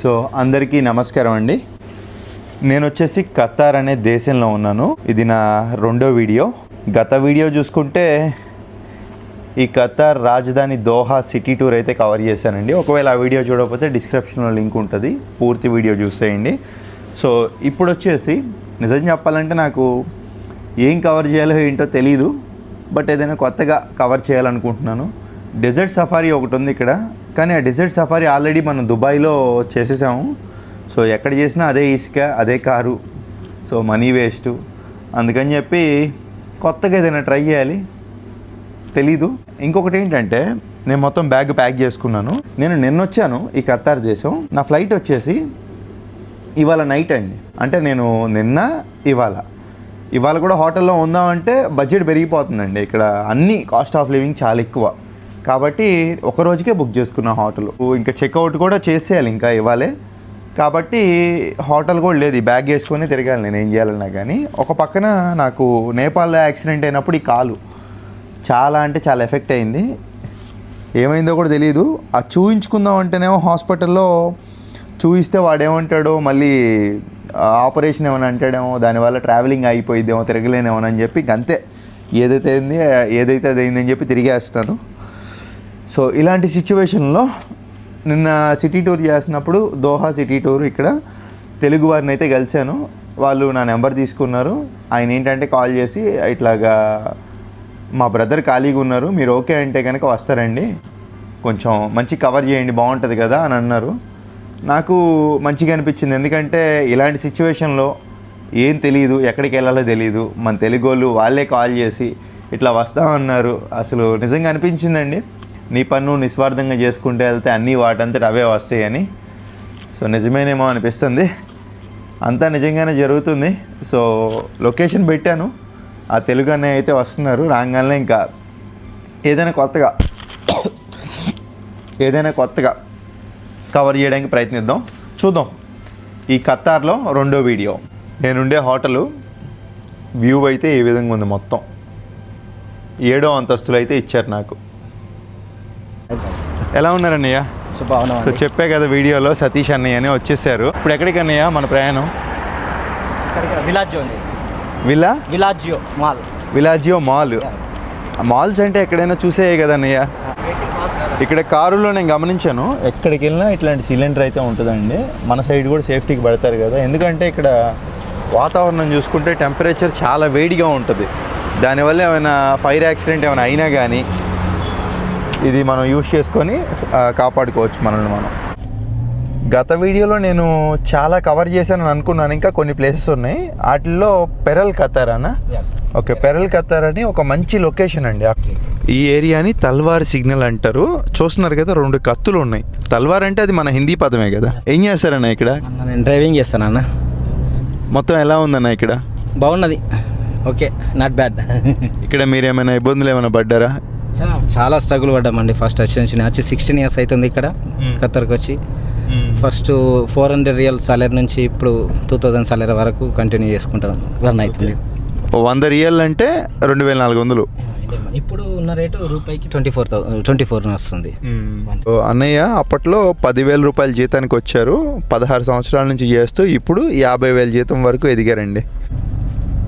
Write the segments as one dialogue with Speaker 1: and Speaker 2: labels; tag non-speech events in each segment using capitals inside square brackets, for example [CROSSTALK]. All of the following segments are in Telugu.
Speaker 1: సో అందరికీ నమస్కారం అండి. నేను వచ్చేసి ఖతార్ అనే దేశంలో ఉన్నాను. ఇది నా రెండో వీడియో. గత వీడియో చూసుకుంటే ఈ ఖతార్ రాజధాని దోహా సిటీ టూర్ అయితే కవర్ చేశానండి. ఒకవేళ ఆ వీడియో చూడకపోతే డిస్క్రిప్షన్లో లింక్ ఉంటుంది. పూర్తి వీడియో చూసేయండి. సో ఇప్పుడు వచ్చేసి నిజం చెప్పాలంటే నాకు ఏం కవర్ చేయాలో ఏంటో తెలీదు. బట్ ఏదైనా కొత్తగా కవర్ చేయాలనుకుంటున్నాను. డెజర్ట్ సఫారీ ఒకటి ఉంది ఇక్కడ. కానీ ఆ డెజర్ట్ సఫారీ ఆల్రెడీ మనం దుబాయ్లో చేసేసాము. సో ఎక్కడ చేసినా అదే ఇసుక అదే కారు. So money waste. అందుకని చెప్పి కొత్తగా ఏదైనా ట్రై చేయాలి. తెలీదు. ఇంకొకటి ఏంటంటే నేను మొత్తం బ్యాగ్ ప్యాక్ చేసుకున్నాను. నేను నిన్న వచ్చాను ఈ ఖతార్ దేశం. నా ఫ్లైట్ వచ్చేసి ఇవాళ నైట్ అండి. అంటే నేను నిన్న ఇవాళ. ఇవాళ కూడా హోటల్లో ఉందామంటే బడ్జెట్ పెరిగిపోతుందండి. ఇక్కడ అన్ని కాస్ట్ ఆఫ్ లివింగ్ చాలా ఎక్కువ. కాబట్టి ఒక రోజుకే బుక్ చేసుకున్న హోటల్. ఇంకా చెక్అవుట్ కూడా చేసేయాలి ఇంకా ఇవ్వాలే. కాబట్టి హోటల్ కూడా లేదు బ్యాగ్ వేసుకొని తిరగాలి నేను ఏం చేయాలన్నా కానీ. ఒక పక్కన నాకు నేపాల్లో యాక్సిడెంట్ అయినప్పుడు ఈ కాలు చాలా అంటే చాలా ఎఫెక్ట్ అయింది. ఏమైందో కూడా తెలియదు ఆ చూయించుకుందాం అంటేనేమో హాస్పిటల్లో చూయిస్తే వాడేమంటాడో మళ్ళీ ఆపరేషన్ ఏమైనా అంటాడేమో దానివల్ల ట్రావెలింగ్ అయిపోయిద్దేమో తిరగలేనేమో అని చెప్పి అంతే. ఏదైతే అయింది ఏదైతే అది అయిందని చెప్పి తిరిగేస్తాను. సో ఇలాంటి సిచ్యువేషన్లో నిన్న సిటీ టూర్ చేసినప్పుడు దోహా సిటీ టూర్ ఇక్కడ తెలుగు వారిని అయితే కలిశాను. వాళ్ళు నా నెంబర్ తీసుకున్నారు. ఆయన ఏంటంటే కాల్ చేసి ఇట్లాగా మా బ్రదర్ ఖాళీగా ఉన్నారు. మీరు ఓకే అంటే కనుక వస్తారండి. కొంచెం మంచి కవర్ చేయండి బాగుంటుంది కదా అని అన్నారు. నాకు మంచిగా అనిపించింది. ఎందుకంటే ఇలాంటి సిచ్యువేషన్లో ఏం తెలియదు ఎక్కడికి వెళ్ళాలో తెలియదు మన తెలుగు వాళ్ళు వాళ్ళే కాల్ చేసి ఇట్లా వస్తామన్నారు. అసలు నిజంగా అనిపించిందండి. నీ పన్ను నిస్వార్థంగా చేసుకుంటే వెళ్తే అన్నీ వాటంతట అవే వస్తాయని. సో నిజమేనేమో అనిపిస్తుంది. అంతా నిజంగానే జరుగుతుంది. సో లొకేషన్ పెట్టాను. ఆ తెలుగు అనే అయితే వస్తున్నారు. రాగానే ఇంకా ఏదైనా కొత్తగా ఏదైనా కొత్తగా కవర్ చేయడానికి ప్రయత్నిద్దాం. చూద్దాం. ఈ ఖత్తార్లో రెండో వీడియో. నేనుండే హోటలు. వ్యూ అయితే ఏ విధంగా ఉంది మొత్తం. ఏడో అంతస్తులు అయితే ఇచ్చారు నాకు. ఎలా ఉన్నారన్నయ్య?
Speaker 2: సో
Speaker 1: చెప్పే కదా వీడియోలో సతీష్ అన్నయ్య అని వచ్చేసారు. ఇప్పుడు ఎక్కడికి? అన్నయ్య మన ప్రయాణం
Speaker 2: Villaggio
Speaker 1: villa
Speaker 2: Villaggio mall.
Speaker 1: Villaggio mall. Malls అంటే ఎక్కడైనా చూసే కదా అన్నయ్య? ఇక్కడ కారులో నేను గమనించాను ఎక్కడికి వెళ్ళినా ఇట్లాంటి సిలిండర్ అయితే ఉంటుందండి. మన సైడ్ కూడా సేఫ్టీకి పెడతారు కదా. ఎందుకంటే ఇక్కడ వాతావరణం చూసుకుంటే టెంపరేచర్ చాలా వేడిగా ఉంటుంది. దానివల్ల ఏమైనా ఫైర్ యాక్సిడెంట్ ఏమైనా అయినా కానీ ఇది మనం యూజ్ చేసుకొని కాపాడుకోవచ్చు మనల్ని మనం. గత వీడియోలో నేను చాలా కవర్ చేశానని అనుకున్నాను. ఇంకా కొన్ని ప్లేసెస్ ఉన్నాయి. వాటిల్లో పెరల్ అన్న? ఓకే పెరల్ ఖతార్ అని ఒక మంచి లొకేషన్ అండి. ఈ ఏరియాని తల్వార్ సిగ్నల్ అంటారు. చూస్తున్నారు కదా రెండు కత్తులు ఉన్నాయి. తల్వార్ అంటే అది మన హిందీ పదమే కదా. ఏం చేస్తారన్న ఇక్కడ?
Speaker 2: నేను డ్రైవింగ్ చేస్తాను అన్న.
Speaker 1: మొత్తం ఎలా ఉందన్న ఇక్కడ?
Speaker 2: బాగున్నది. ఓకే నాట్ బ్యాడ్
Speaker 1: ఇక్కడ మీరు ఏమైనా ఇబ్బందులు ఏమైనా పడ్డారా?
Speaker 2: చాలా. స్ట్రగుల్ పడ్డామండి. ఫస్ట్ వచ్చి వచ్చి సిక్స్టీన్ ఇయర్స్ అవుతుంది ఇక్కడ. ఖత్తర్కి వచ్చి. First four hundred riyal salary నుంచి ఇప్పుడు టూ థౌజండ్ సాలరీ వరకు కంటిన్యూ చేసుకుంటాం రన్ అవుతుంది.
Speaker 1: వంద రియల్ అంటే రెండు వేల నాలుగు వందలు.
Speaker 2: ఇప్పుడు ఉన్న రేటు రూపాయికి ట్వంటీ ఫోర్ ట్వంటీ ఫోర్ వస్తుంది.
Speaker 1: ఓ అన్నయ్య అప్పట్లో పదివేల రూపాయల జీతానికి వచ్చారు. పదహారు సంవత్సరాల నుంచి చేస్తూ ఇప్పుడు యాభై వేల జీతం వరకు ఎదిగారండి.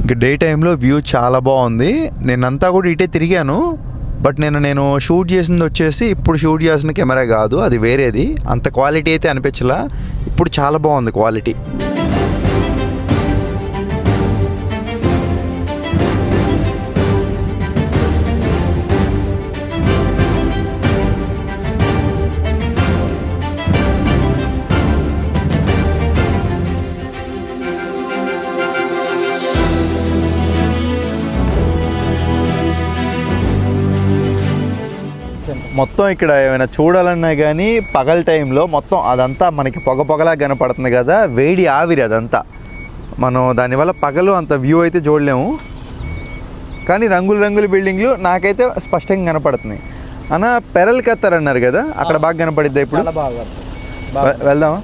Speaker 1: ఇంక డే టైంలో వ్యూ చాలా బాగుంది. నేనంతా కూడా ఇటే తిరిగాను. బట్ నేను నేను షూట్ చేసింది వచ్చేసి ఇప్పుడు షూట్ చేసిన కెమెరా కాదు అది వేరేది. అంత క్వాలిటీ అయితే అనిపించలా. ఇప్పుడు చాలా బాగుంది క్వాలిటీ. మొత్తం ఇక్కడ ఏమైనా చూడాలన్నా కానీ పగల టైంలో మొత్తం అదంతా మనకి పొగ పొగలా కనపడుతుంది కదా వేడి ఆవిరి అదంతా. మనం దానివల్ల పగలు అంత వ్యూ అయితే చూడలేము. కానీ రంగులు రంగుల బిల్డింగ్లు నాకైతే స్పష్టంగా కనపడుతున్నాయి. అన్న పెరల్ కత్తర్ అన్నారు కదా అక్కడ బాగా కనపడిద్దా ఇప్పుడు? వెళ్దామా?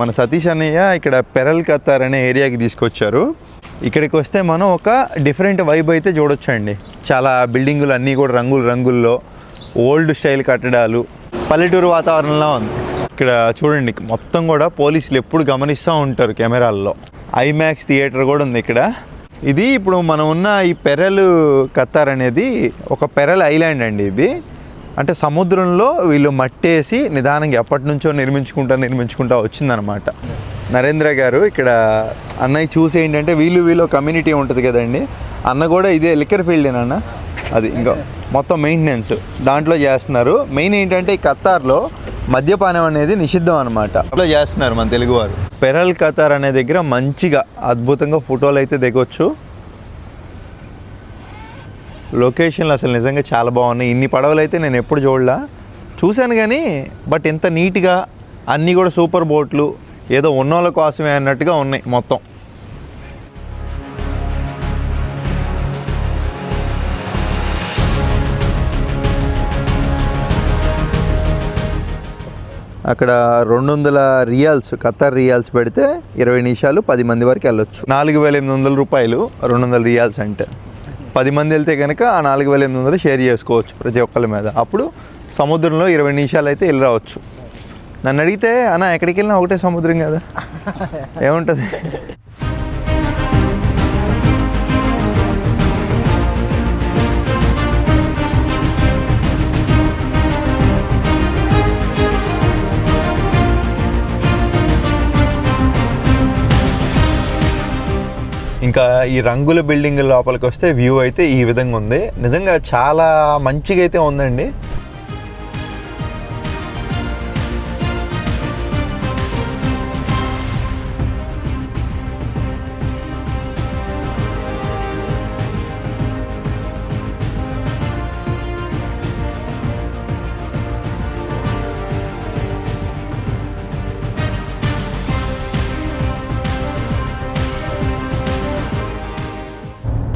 Speaker 1: మన సతీష్ అన్నయ్య ఇక్కడ పెరల్ కత్తార్ అనే ఏరియాకి తీసుకొచ్చారు. ఇక్కడికి వస్తే మనం ఒక డిఫరెంట్ వైబ్ అయితే చూడొచ్చండి. చాలా బిల్డింగులు అన్నీ కూడా రంగులు రంగుల్లో ఓల్డ్ స్టైల్ కట్టడాలు పల్లెటూరు వాతావరణంలో ఉంది. ఇక్కడ చూడండి మొత్తం కూడా పోలీసులు ఎప్పుడు గమనిస్తూ ఉంటారు కెమెరాల్లో. ఐమాక్స్ థియేటర్ కూడా ఉంది ఇక్కడ. ఇది ఇప్పుడు మనం ఉన్న ఈ పెరల్ కత్తార్ అనేది ఒక పెరల్ ఐలాండ్ అండి ఇది. అంటే సముద్రంలో వీళ్ళు మట్టేసి నిదానంగా ఎప్పటి నుంచో నిర్మించుకుంటా నిర్మించుకుంటా వచ్చిందనమాట నరేంద్ర గారు ఇక్కడ అన్నయ్య చూసి ఏంటంటే వీళ్ళు వీళ్ళు కమ్యూనిటీ ఉంటుంది కదండి. అన్న కూడా ఇదే లిక్కర్ ఫీల్డేనన్న అది ఇంకా. మొత్తం మెయింటెనెన్స్ దాంట్లో చేస్తున్నారు. మెయిన్ ఏంటంటే ఈ కత్తార్లో మద్యపానం అనేది నిషిద్ధం అనమాట అట్లా చేస్తున్నారు మన తెలుగువారు పెరల్ కతార్ అనే దగ్గర మంచిగా అద్భుతంగా ఫోటోలు అయితే దిగొచ్చు. లొకేషన్లు అసలు నిజంగా చాలా బాగున్నాయి. ఇన్ని పడవలు అయితే నేను ఎప్పుడు చూడలా. చూశాను కానీ బట్ ఇంత నీట్గా అన్నీ కూడా సూపర్ బోట్లు ఏదో ఉన్నోళ్ళ కోసమే అన్నట్టుగా ఉన్నాయి మొత్తం. అక్కడ రెండు వందల రియాల్స్ ఖత్తర్ రియాల్స్ పెడితే ఇరవై నిమిషాలు పది మంది వరకు వెళ్ళొచ్చు. నాలుగు వేల ఎనిమిది వందల రూపాయలు రెండు వందల రియాల్స్ అంటే. పది మంది వెళ్తే కనుక ఆ నాలుగు వేల ఎనిమిది వందలు షేర్ చేసుకోవచ్చు ప్రతి ఒక్కరి మీద. అప్పుడు సముద్రంలో ఇరవై నిమిషాలు అయితే వెళ్ళి రావచ్చు. నన్ను అడిగితే అన్న ఎక్కడికి వెళ్ళినా ఒకటే సముద్రం కదా? [LAUGHS] ఏముంటుంది? ఇంకా ఈ రంగుల బిల్డింగ్ లోపలికి వస్తే వ్యూ అయితే ఈ విధంగా ఉంది. నిజంగా చాలా మంచిగా అయితే ఉందండి.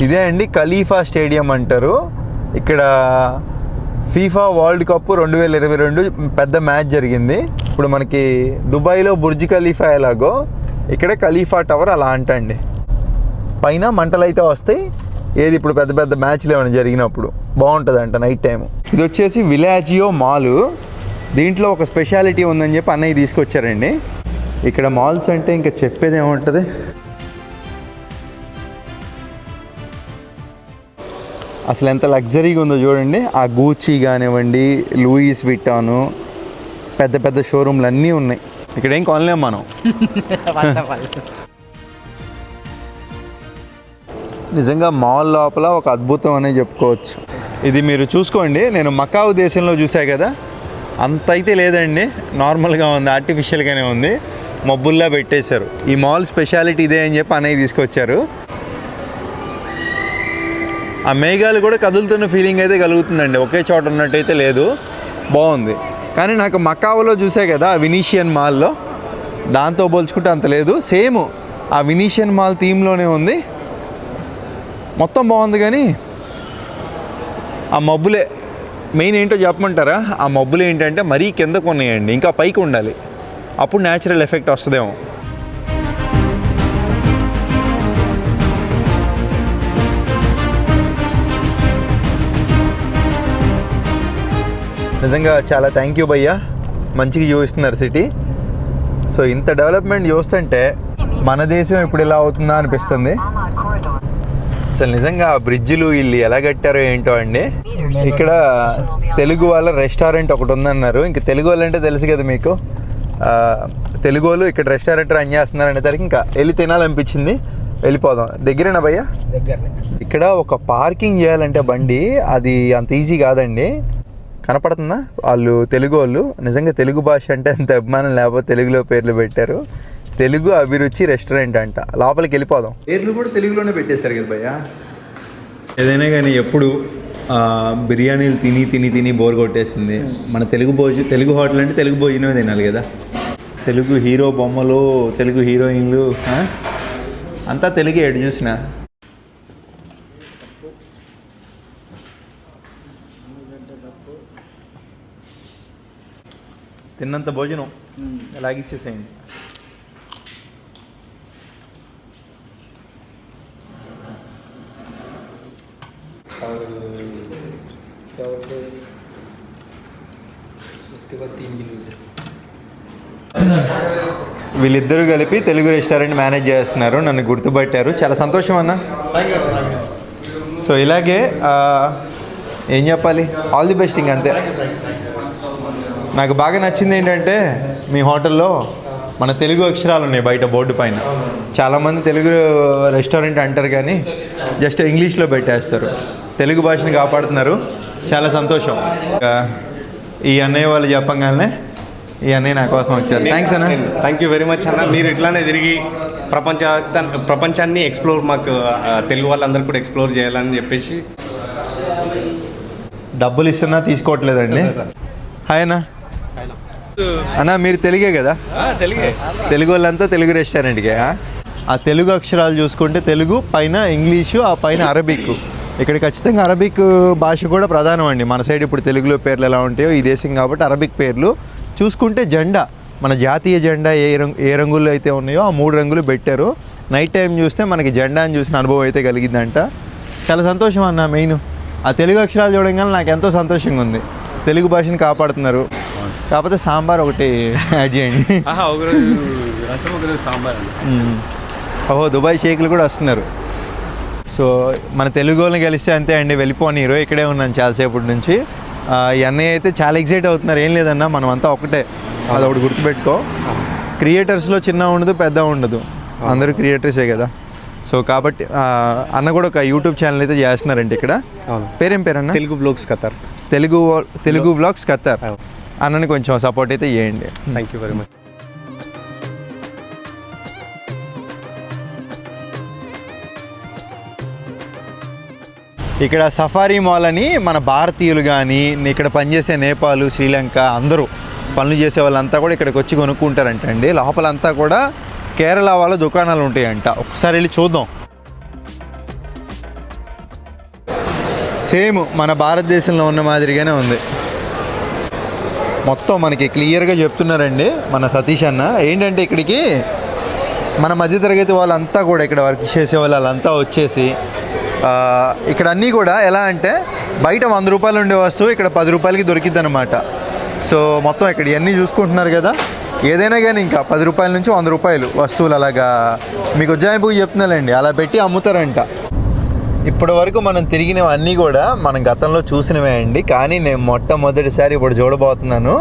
Speaker 1: ఇదే అండి ఖలీఫా స్టేడియం అంటారు. ఇక్కడ ఫీఫా వరల్డ్ కప్ రెండు వేల ఇరవై రెండు పెద్ద మ్యాచ్ జరిగింది. ఇప్పుడు మనకి దుబాయ్లో బుర్జ్ ఖలీఫా ఎలాగో ఇక్కడ ఖలీఫా టవర్ అలా అంటండి. పైన మంటలు అయితే వస్తాయి. ఏది ఇప్పుడు పెద్ద పెద్ద మ్యాచ్లు ఏమైనా జరిగినప్పుడు బాగుంటుంది అంట నైట్ టైం ఇది వచ్చేసి విలాజియో మాలు. దీంట్లో ఒక స్పెషాలిటీ ఉందని చెప్పి అన్నయ్య తీసుకొచ్చారండి. ఇక్కడ మాల్స్ అంటే ఇంకా చెప్పేది ఏముంటుంది? అసలు ఎంత లగ్జరీగా ఉందో చూడండి. ఆ గూచీ కానివ్వండి లూయిస్ విట్టాను పెద్ద పెద్ద షోరూమ్లు అన్నీ ఉన్నాయి. ఇక్కడ ఏం కొనలేం మనం. [LAUGHS] నిజంగా మాల్ లోపల ఒక అద్భుతం అనే చెప్పుకోవచ్చు. ఇది మీరు చూసుకోండి. నేను మకావు దేశంలో చూసా కదా. అంత అయితే లేదండి. నార్మల్గా ఉంది. ఆర్టిఫిషియల్గానే ఉంది. మబ్బుల్లా పెట్టేశారు. ఈ మాల్ స్పెషాలిటీ ఇదే అని చెప్పి అనేది తీసుకొచ్చారు. ఆ మేఘాలు కూడా కదులుతున్న ఫీలింగ్ అయితే కలుగుతుందండి. ఒకే చోట ఉన్నట్టయితే లేదు. బాగుంది. కానీ నాకు మకావలో చూసే కదా ఆ వినీషియన్ మాల్లో దాంతో పోల్చుకుంటే అంత లేదు. సేమ్ ఆ వినీషియన్ మాల్ థీమ్లోనే ఉంది. మొత్తం బాగుంది కానీ ఆ మబ్బులే మెయిన్ ఏంటో చెప్పమంటారా? ఆ మబ్బులు ఏంటంటే మరీ కిందకు ఉన్నాయండి ఇంకా పైకి ఉండాలి. అప్పుడు న్యాచురల్ ఎఫెక్ట్ వస్తుందేమో. నిజంగా చాలా థ్యాంక్ యూ భయ్యా. మంచిగా చూపిస్తున్నారు సిటీ సో ఇంత డెవలప్మెంట్ చూస్తుంటే మన దేశం ఇప్పుడు ఎలా అవుతుందా అనిపిస్తుంది? అసలు నిజంగా ఆ బ్రిడ్జిలు వీళ్ళు ఎలా కట్టారో ఏంటో అండి. ఇక్కడ తెలుగు వాళ్ళ రెస్టారెంట్ ఒకటి ఉందన్నారు. ఇంకా తెలుగు వాళ్ళు అంటే తెలుసు కదా మీకు. తెలుగు వాళ్ళు ఇక్కడ రెస్టారెంట్ రన్ చేస్తున్నారు అనేసరికి ఇంకా వెళ్ళి తినాలనిపించింది. వెళ్ళిపోదాం. దగ్గరేనా భయ్యా?
Speaker 2: దగ్గరనే.
Speaker 1: ఇక్కడ ఒక పార్కింగ్ చేయాలంటే బండి అది అంత ఈజీ కాదండి. కనపడుతుందా? వాళ్ళు తెలుగు వాళ్ళు. నిజంగా తెలుగు భాష అంటే అంత అభిమానం లేకపోతే తెలుగులో పేర్లు పెట్టారు. తెలుగు అభిరుచి రెస్టారెంట్ అంట. లోపలికి వెళ్ళిపోదాం. పేర్లు కూడా తెలుగులోనే పెట్టేశారు కదా భయ్య? ఏదైనా కానీ ఎప్పుడు ఆ, బిర్యానీలు తిని తిని తిని బోర్ కొట్టేసింది. మన తెలుగు భోజ తెలుగు హోటల్ అంటే తెలుగు భోజనమే తినాలి కదా. తెలుగు హీరో బొమ్మలు తెలుగు హీరోయిన్లు? అంతా తెలుగే ఎటు చూసినా. తిన్నంత భోజనం లాగిచ్చేసేయండి
Speaker 3: क्या
Speaker 1: వీళ్ళిద్దరూ కలిపి తెలుగు రెస్టారెంట్ మేనేజ్ చేస్తున్నారు నన్ను గుర్తుపట్టారు. చాలా సంతోషం అన్న. సో ఇలాగే ఏం చెప్పాలి? ఆల్ ది బెస్ట్ ఇంక అంతే. నాకు బాగా నచ్చింది ఏంటంటే మీ హోటల్లో మన తెలుగు అక్షరాలు ఉన్నాయి బయట బోర్డు పైన. చాలామంది తెలుగు రెస్టారెంట్ అంటారు కానీ జస్ట్ ఇంగ్లీష్లో పెట్టేస్తారు. తెలుగు భాషని కాపాడుతున్నారు. చాలా సంతోషం. ఈ అన్నయ్య వాళ్ళు చెప్పగానే ఈ అన్నయ్య నా కోసం వచ్చారు. థ్యాంక్స్ అన్న.
Speaker 4: థ్యాంక్ యూ వెరీ మచ్ అన్న. మీరు ఇట్లానే తిరిగి ప్రపంచ ప్రపంచాన్ని ఎక్స్ప్లోర్ మాకు తెలుగు వాళ్ళందరూ కూడా ఎక్స్ప్లోర్ చేయాలని చెప్పేసి.
Speaker 1: డబ్బులు ఇస్తున్నా తీసుకోవట్లేదండి. [LAUGHS] హాయ్ అన్న. అన్న మీరు తెలుగే కదా?
Speaker 4: తెలుగే.
Speaker 1: తెలుగు వాళ్ళంతా తెలుగు రెస్టారెంట్కే ఆ? తెలుగు అక్షరాలు చూసుకుంటే తెలుగు పైన ఇంగ్లీషు ఆ పైన అరబిక్ ఇక్కడ ఖచ్చితంగా అరబిక్ భాష కూడా ప్రధానం అండి. మన సైడ్ ఇప్పుడు తెలుగులో పేర్లు ఎలా ఉంటాయో ఈ దేశం కాబట్టి అరబిక్ పేర్లు. చూసుకుంటే జెండా మన జాతీయ జెండా ఏ రంగు ఏ రంగుల్లో అయితే ఉన్నాయో ఆ మూడు రంగులు పెట్టారు. నైట్ టైం చూస్తే మనకి జెండాని చూసిన అనుభవం అయితే కలిగిందంట. చాలా సంతోషం అన్న మెయిన్. ఆ తెలుగు అక్షరాలు చూడగానే నాకు ఎంతో సంతోషంగా ఉంది. తెలుగు భాషని కాపాడుతున్నారు. కాకపోతే సాంబార్ ఒకటి యాడ్ చేయండి.
Speaker 3: ఒకరోజు రసం ఒకరోజు సాంబార్.
Speaker 1: ఓహో దుబాయ్ షేకులు కూడా వస్తున్నారు. సో మన తెలుగు వాళ్ళని కలిస్తే అంతే అండి వెళ్ళిపోనీరు ఇక్కడే ఉన్నాను చాలాసేపటి నుంచి. ఈ అన్నయ్య అయితే చాలా ఎక్సైట్ అవుతున్నారు. ఏం లేదన్నా మనం అంతా ఒకటే. అది ఒకటి గుర్తుపెట్టుకో. క్రియేటర్స్లో చిన్న ఉండదు పెద్ద ఉండదు. అందరూ క్రియేటర్సే కదా. సో కాబట్టి అన్న కూడా ఒక యూట్యూబ్ ఛానల్ అయితే చేస్తున్నారండి ఇక్కడ. పేరేం పేరన్నా
Speaker 4: Telugu blogs Qatar
Speaker 1: Telugu Telugu blogs Qatar. అన్నని కొంచెం సపోర్ట్ అయితే చేయండి.
Speaker 4: థ్యాంక్ యూ వెరీ మచ్
Speaker 1: ఇక్కడ సఫారీ మాల్ అని మన భారతీయులు కానీ ఇక్కడ పనిచేసే నేపాల్ శ్రీలంక అందరూ పనులు చేసే వాళ్ళంతా కూడా ఇక్కడికి వచ్చి కొనుక్కుంటారంట అండి లోపలంతా కూడా కేరళ వాళ్ళ దుకాణాలు ఉంటాయంట. ఒకసారి వెళ్ళి చూద్దాం. సేమ్ మన భారతదేశంలో ఉన్న మాదిరిగానే ఉంది. మొత్తం మనకి క్లియర్గా చెప్తున్నారండి మన సతీష్ అన్న. ఏంటంటే ఇక్కడికి మన మధ్యతరగతి వాళ్ళంతా కూడా ఇక్కడ వర్క్ చేసే వాళ్ళంతా వచ్చేసి ఇక్కడ అన్నీ కూడా ఎలా అంటే బయట వంద రూపాయలు ఉండే వస్తువు ఇక్కడ పది రూపాయలకి దొరికిద్ది అనమాట సో మొత్తం ఇక్కడ ఇవన్నీ చూసుకుంటున్నారు కదా. ఏదైనా కానీ ఇంకా పది రూపాయల నుంచి వంద రూపాయలు వస్తువులు అలాగా. మీకు ఉజ్జాయింపుకి చెప్తున్నాలండి అలా పెట్టి అమ్ముతారంట. ఇప్పటి వరకు మనం తిరిగినవన్నీ కూడా మనం గతంలో చూసినవే అండి. కానీ నేను మొట్టమొదటిసారి ఇప్పుడు చూడబోతున్నాను.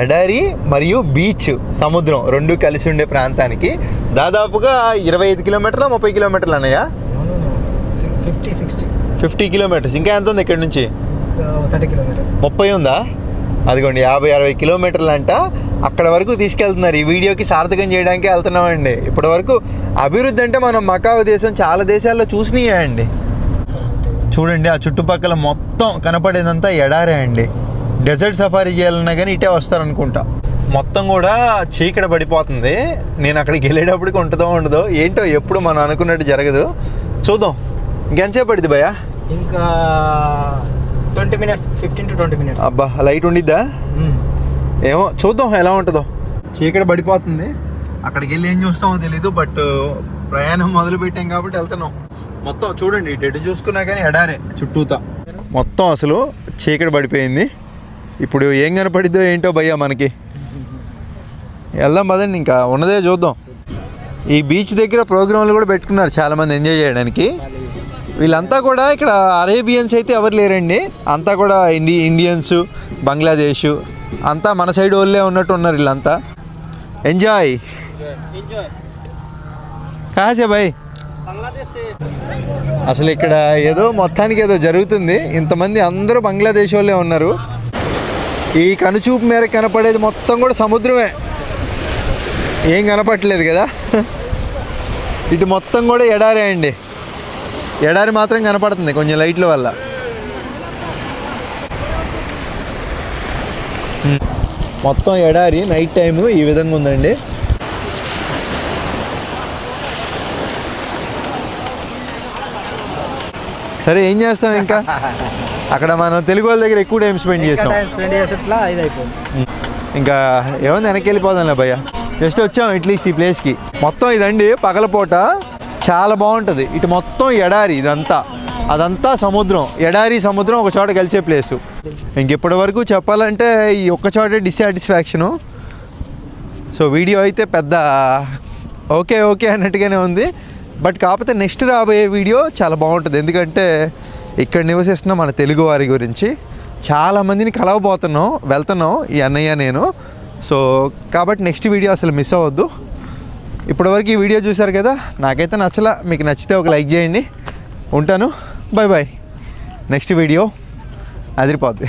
Speaker 1: ఎడారి మరియు బీచ్ సముద్రం రెండు కలిసి ఉండే ప్రాంతానికి. దాదాపుగా ఇరవై ఐదు కిలోమీటర్ల ముప్పై కిలోమీటర్లు అన్నయ్య?
Speaker 2: Fifty sixty.
Speaker 1: Fifty kilometres. ఇంకా ఎంత ఉంది ఇక్కడ నుంచి?
Speaker 2: Thirty kilometre.
Speaker 1: ముప్పై ఉందా? అదిగోండి యాభై అరవై కిలోమీటర్లు అంట అక్కడ వరకు తీసుకెళ్తున్నారు. ఈ వీడియోకి సార్థకం చేయడానికి వెళ్తున్నామండి. ఇప్పటి వరకు అభివృద్ధి అంటే మనం మకావు దేశం చాలా దేశాల్లో చూసినాయే అండి. చూడండి ఆ చుట్టుపక్కల మొత్తం కనపడేదంతా ఎడారే అండి. డెజర్ట్ సఫారీ చేయాలన్నా కానీ ఇటే వస్తారనుకుంటా. మొత్తం కూడా చీకటి పడిపోతుంది. నేను అక్కడికి వెళ్ళేటప్పటికి ఉంటుందో ఉండదో ఏంటో ఎప్పుడు మనం అనుకున్నట్టు జరగదు. చూద్దాం. ఇంకెంతసేపు పడుతుంది భయ్యా?
Speaker 2: ఇంకా twenty minutes fifteen to twenty minutes.
Speaker 1: అబ్బా లైట్ ఉండిద్దా? ఏమో చూద్దాం ఎలా ఉంటుందో. చీకటి పడిపోతుంది. అక్కడికి వెళ్ళి ఏం చూస్తామో తెలీదు బట్ ప్రయాణం మొదలు పెట్టాం కాబట్టి వెళ్తున్నాం. మొత్తం చూడండి ఇటు చూసుకున్నా కానీ ఎడారే చుట్టూతా. మొత్తం అసలు చీకటి పడిపోయింది. ఇప్పుడు ఏం కనపడిద్దో ఏంటో భయ్యా మనకి. వెళ్దాం పదండి ఇంకా ఉన్నదే చూద్దాం. ఈ బీచ్ దగ్గర ప్రోగ్రాంలు కూడా పెట్టుకున్నారు చాలామంది ఎంజాయ్ చేయడానికి. వీళ్ళంతా కూడా ఇక్కడ అరేబియన్స్ అయితే ఎవరు లేరండి. అంతా కూడా ఇండి ఇండియన్స్ బంగ్లాదేశ్ అంతా మన సైడ్ వాళ్ళే ఉన్నట్టు ఉన్నారు వీళ్ళంతా. ఎంజాయ్ కాసే బాయ్ అసలు ఇక్కడ ఏదో మొత్తానికి ఏదో జరుగుతుంది. ఇంతమంది అందరూ బంగ్లాదేశ్ వాళ్ళే ఉన్నారు. ఈ కనుచూపు మేర కనపడేది మొత్తం కూడా సముద్రమే. ఏం కనపట్లేదు కదా. ఇటు మొత్తం కూడా ఎడారే అండి. ఎడారి మాత్రం కనపడుతుంది కొంచెం లైట్ల వల్ల. మొత్తం ఎడారి నైట్ టైము ఈ విధంగా ఉందండి. సరే ఏం చేస్తాం ఇంకా? అక్కడ మనం తెలుగు వాళ్ళ దగ్గర ఎక్కువ టైం స్పెండ్ చేసాం.
Speaker 2: స్పెండ్ చేసేట్లా ఇది అయిపోయింది
Speaker 1: ఇంకా ఏముంది వెనక్కి వెళ్ళిపోదాంలే భయ్య. జస్ట్ వచ్చాం అట్లీస్ట్ ఈ ప్లేస్కి మొత్తం ఇదండి పగలపూట. చాలా బాగుంటుంది. ఇటు మొత్తం ఎడారి ఇదంతా. అదంతా సముద్రం. ఎడారి సముద్రం ఒక చోట కలిసే ప్లేసు ఇంకెప్పటి వరకు చెప్పాలంటే ఈ ఒక్క చోటే డిస్సాటిస్ఫాక్షను సో వీడియో అయితే పెద్ద ఓకే ఓకే అన్నట్టుగానే ఉంది. బట్ కాకపోతే నెక్స్ట్ రాబోయే వీడియో చాలా బాగుంటుంది. ఎందుకంటే ఇక్కడ నివసిస్తున్న మన తెలుగు వారి గురించి చాలా మందిని కలవబోతున్నాం వెళ్తున్నాం ఈ అన్నయ్య నేను. సో కాబట్టి నెక్స్ట్ వీడియో అసలు మిస్ అవ్వద్దు. ఇప్పటివరకు ఈ వీడియో చూశారు కదా నాకైతే నచ్చలా మీకు నచ్చితే ఒక లైక్ చేయండి. ఉంటాను. Bye bye next video అదిరిపోద్ది.